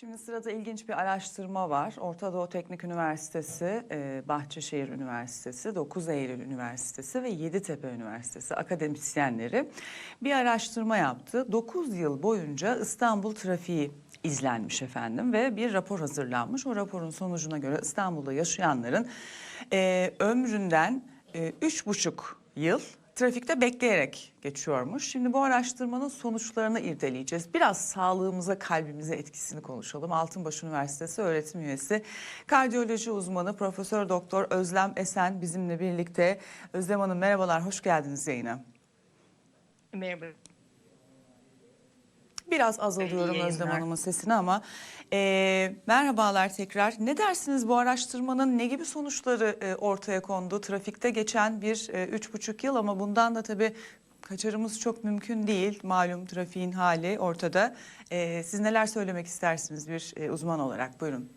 Şimdi sırada ilginç bir araştırma var. Orta Doğu Teknik Üniversitesi, e, Bahçeşehir Üniversitesi, 9 Eylül Üniversitesi ve Yeditepe Üniversitesi akademisyenleri bir araştırma yaptı. 9 yıl boyunca İstanbul trafiği izlenmiş efendim ve bir rapor hazırlanmış. O raporun sonucuna göre İstanbul'da yaşayanların e, ömründen e, üç buçuk yıl trafikte bekleyerek geçiyormuş. Şimdi bu araştırmanın sonuçlarını irdeleyeceğiz. Biraz sağlığımıza, kalbimize etkisini konuşalım. Altınbaş Üniversitesi öğretim üyesi, kardiyoloji uzmanı Profesör Doktor Özlem Esen bizimle birlikte. Özlem Hanım merhabalar, hoş geldiniz yayına. Merhaba. Biraz az alıyorum Özlem. Hanım'ın sesini ama e, merhabalar tekrar. Ne dersiniz bu araştırmanın ne gibi sonuçları e, ortaya kondu? Trafikte geçen bir e, üç buçuk yıl ama bundan da tabii kaçarımız çok mümkün değil. Malum trafiğin hali ortada. E, siz neler söylemek istersiniz bir e, uzman olarak? Buyurun.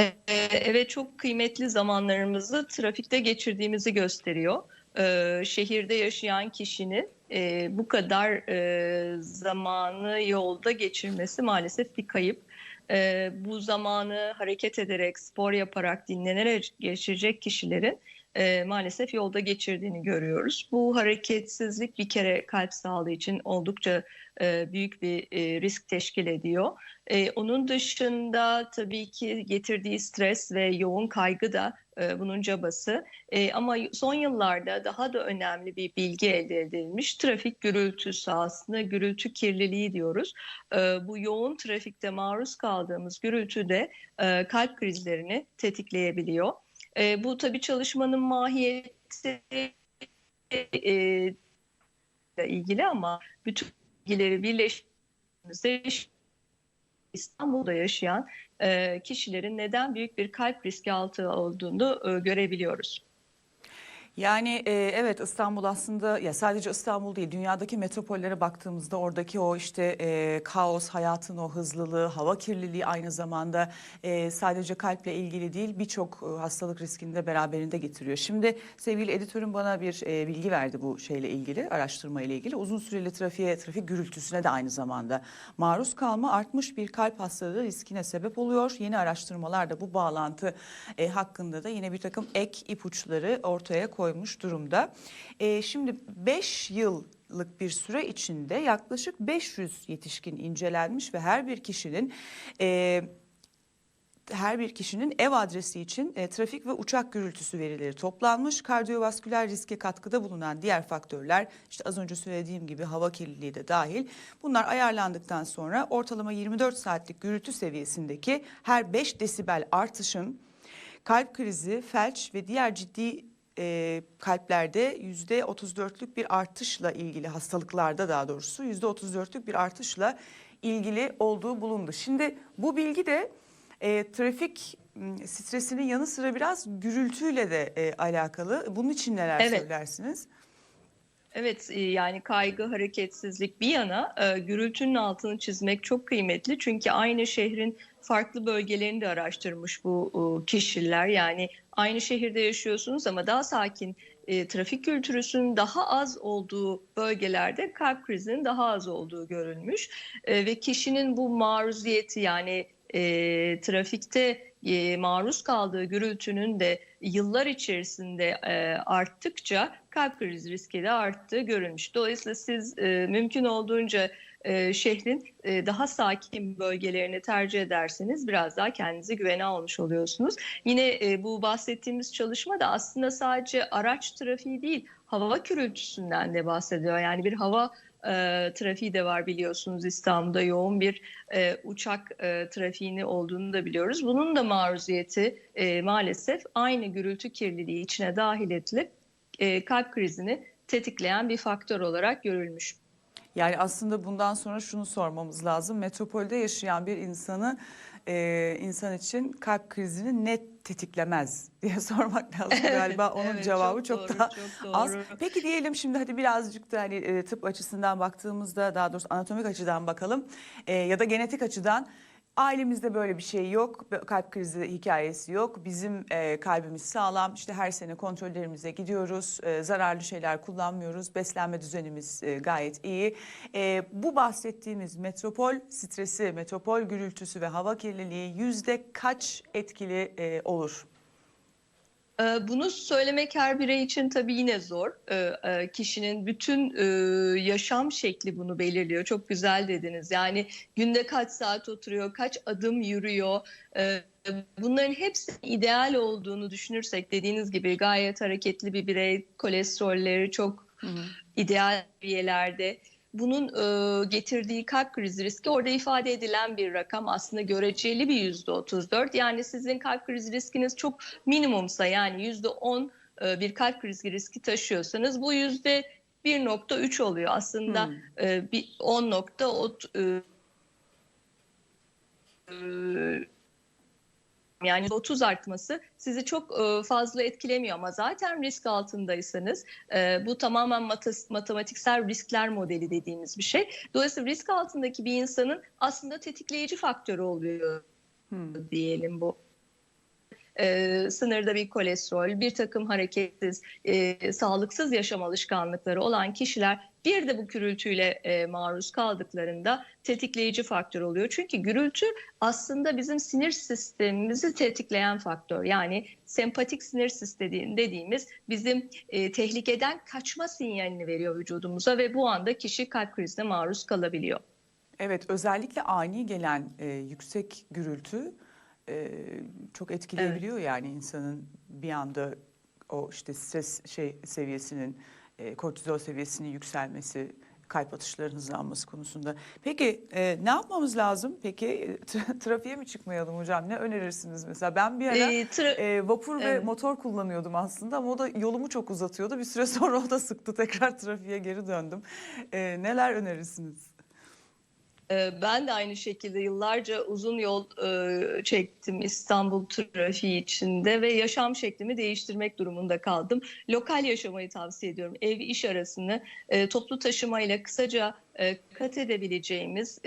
Ee, Evet çok kıymetli zamanlarımızı trafikte geçirdiğimizi gösteriyor. Ee, Şehirde yaşayan kişinin e, bu kadar e, zamanı yolda geçirmesi maalesef bir kayıp. Ee, Bu zamanı hareket ederek, spor yaparak, dinlenerek geçirecek kişilerin e, maalesef yolda geçirdiğini görüyoruz. Bu hareketsizlik bir kere kalp sağlığı için oldukça e, büyük bir e, risk teşkil ediyor. Ee, onun dışında tabii ki getirdiği stres ve yoğun kaygı da e, bunun cabası. E, ama son yıllarda daha da önemli bir bilgi elde edilmiş. Trafik gürültüsü aslında gürültü kirliliği diyoruz. E, bu yoğun trafikte maruz kaldığımız gürültü de e, kalp krizlerini tetikleyebiliyor. E, bu tabii çalışmanın mahiyeti ile ilgili ama bütün bilgileri birleştirdiğimizde İstanbul'da yaşayan e, kişilerin neden büyük bir kalp riski altı olduğunu e, görebiliyoruz. Yani e, evet İstanbul aslında ya sadece İstanbul değil dünyadaki metropollere baktığımızda oradaki o işte e, kaos, hayatın o hızlılığı, hava kirliliği aynı zamanda e, sadece kalple ilgili değil birçok e, hastalık riskini de beraberinde getiriyor. Şimdi sevgili editörüm bana bir e, bilgi verdi bu şeyle ilgili, araştırma ile ilgili. Uzun süreli trafiğe, trafik gürültüsüne de aynı zamanda maruz kalma artmış bir kalp hastalığı riskine sebep oluyor. Yeni araştırmalar da bu bağlantı e, hakkında da yine bir takım ek ipuçları ortaya koymuş durumda. E, şimdi 5 yıllık bir süre içinde yaklaşık 500 yetişkin incelenmiş ve her bir kişinin e, her bir kişinin ev adresi için e, trafik ve uçak gürültüsü verileri toplanmış. Kardiyovasküler riske katkıda bulunan diğer faktörler işte az önce söylediğim gibi hava kirliliği de dahil. Bunlar ayarlandıktan sonra ortalama 24 saatlik gürültü seviyesindeki her 5 desibel artışın kalp krizi, felç ve diğer ciddi e, kalplerde yüzde 34'lük bir artışla ilgili hastalıklarda daha doğrusu yüzde 34'lük bir artışla ilgili olduğu bulundu. Şimdi bu bilgi de e, trafik stresinin yanı sıra biraz gürültüyle de e, alakalı. Bunun için neler Evet. söylersiniz? Evet e, yani kaygı, hareketsizlik bir yana e, gürültünün altını çizmek çok kıymetli. Çünkü aynı şehrin farklı bölgelerini de araştırmış bu e, kişiler. Yani aynı şehirde yaşıyorsunuz ama daha sakin trafik gürültüsünün daha az olduğu bölgelerde kalp krizinin daha az olduğu görülmüş. Ve kişinin bu maruziyeti yani e, trafikte e, maruz kaldığı gürültünün de yıllar içerisinde e, arttıkça kalp krizi riski de arttığı görülmüş. Dolayısıyla siz e, mümkün olduğunca e, şehrin daha sakin bölgelerini tercih ederseniz biraz daha kendinizi güvene almış oluyorsunuz. Yine bu bahsettiğimiz çalışma da aslında sadece araç trafiği değil, hava gürültüsünden de bahsediyor. Yani bir hava e, trafiği de var biliyorsunuz İstanbul'da yoğun bir e, uçak e, trafiğini olduğunu da biliyoruz. Bunun da maruziyeti e, maalesef aynı gürültü kirliliği içine dahil edilip e, kalp krizini tetikleyen bir faktör olarak görülmüş. Yani aslında bundan sonra şunu sormamız lazım. Metropolde yaşayan bir insanı e, insan için kalp krizini net tetiklemez diye sormak lazım galiba. Onun Evet, cevabı çok, doğru, daha çok az. doğru. Peki diyelim şimdi hadi birazcık da hani e, tıp açısından baktığımızda daha doğrusu anatomik açıdan bakalım e, ya da genetik açıdan Ailemizde böyle bir şey yok. Kalp krizi hikayesi yok. Bizim e, kalbimiz sağlam. İşte her sene kontrollerimize gidiyoruz. E, zararlı şeyler kullanmıyoruz. Beslenme düzenimiz e, gayet iyi. E, bu bahsettiğimiz metropol stresi, metropol gürültüsü ve hava kirliliği yüzde kaç etkili e, olur? Ee, Bunu söylemek her birey için tabii yine zor. Ee, e, Kişinin bütün e, yaşam şekli bunu belirliyor. Çok güzel dediniz. Yani günde kaç saat oturuyor, kaç adım yürüyor. Ee, Bunların hepsi ideal olduğunu düşünürsek dediğiniz gibi gayet hareketli bir birey, kolesterolleri çok ideal seviyelerde. Bunun e, getirdiği kalp krizi riski orada ifade edilen bir rakam aslında göreceli bir yüzde 34. Yani sizin kalp krizi riskiniz çok minimumsa yani yüzde 10 e, bir kalp krizi riski taşıyorsanız bu yüzde 1.3 oluyor aslında Hmm. e, bir 10 nokta ot- e, e, yani 30 artması sizi çok e, fazla etkilemiyor ama zaten risk altındaysanız e, bu tamamen matematiksel riskler modeli dediğimiz bir şey. Dolayısıyla risk altındaki bir insanın aslında tetikleyici faktörü oluyor Hmm. diyelim bu. E, sınırda bir kolesterol, bir takım hareketsiz, e, sağlıksız yaşam alışkanlıkları olan kişiler bir de bu gürültüyle e, maruz kaldıklarında tetikleyici faktör oluyor. Çünkü gürültü aslında bizim sinir sistemimizi tetikleyen faktör. Yani sempatik sinir sistemi dediğimiz bizim e, tehlikeden kaçma sinyalini veriyor vücudumuza ve bu anda kişi kalp krizine maruz kalabiliyor. Evet, özellikle ani gelen e, yüksek gürültü e, çok etkileyebiliyor yani insanın bir anda o işte stres şey seviyesinin, e, kortizol seviyesinin yükselmesi, kalp atışlarının hızlanması konusunda. Peki e, ne yapmamız lazım? Peki e, tra- trafiğe mi çıkmayalım hocam? Ne önerirsiniz mesela? Ben bir ara E, e, vapur ve Evet. motor kullanıyordum aslında ama o da yolumu çok uzatıyordu. Bir süre sonra o da sıktı. Tekrar trafiğe geri döndüm. E, neler önerirsiniz? Ee, Ben de aynı şekilde yıllarca uzun yol e, çektim İstanbul trafiği içinde ve yaşam şeklimi değiştirmek durumunda kaldım. Lokal yaşamayı tavsiye ediyorum. Ev iş arasını e, toplu taşımayla kısaca e, kat edebileceğimiz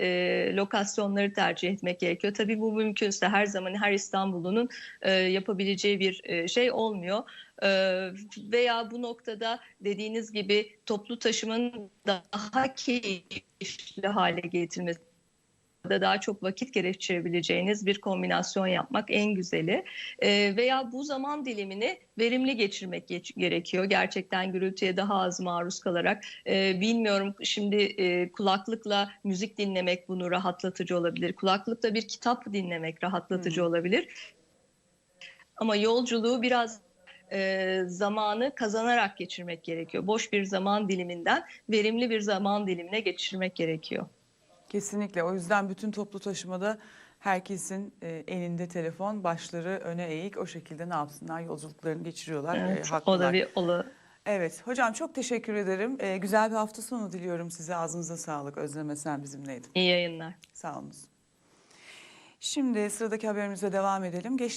lokasyonları tercih etmek gerekiyor. Tabii bu mümkünse her zaman her İstanbullunun e, yapabileceği bir şey olmuyor. E, veya bu noktada dediğiniz gibi toplu taşımanın daha keyifli hale getirmesi da daha çok vakit gerektirebileceğiniz bir kombinasyon yapmak en güzeli. E, veya bu zaman dilimini verimli geçirmek geç- gerekiyor. Gerçekten gürültüye daha az maruz kalarak. E, bilmiyorum şimdi e, kulaklıkla müzik dinlemek bunu rahatlatıcı olabilir. Kulaklıkla bir kitap dinlemek rahatlatıcı Hmm. olabilir. Ama yolculuğu biraz e, zamanı kazanarak geçirmek gerekiyor. Boş bir zaman diliminden verimli bir zaman dilimine geçirmek gerekiyor. Kesinlikle. O yüzden bütün toplu taşımada herkesin e, elinde telefon, başları öne eğik. O şekilde ne yapsınlar? Yolculuklarını geçiriyorlar. E, Evet, o haklılar. da bir ola, Evet. Hocam çok teşekkür ederim. E, güzel bir hafta sonu diliyorum size. Ağzınıza sağlık. Özlem Esen bizimleydi. iyi yayınlar. Sağ. Şimdi sıradaki haberimize devam edelim. Geçtiğimiz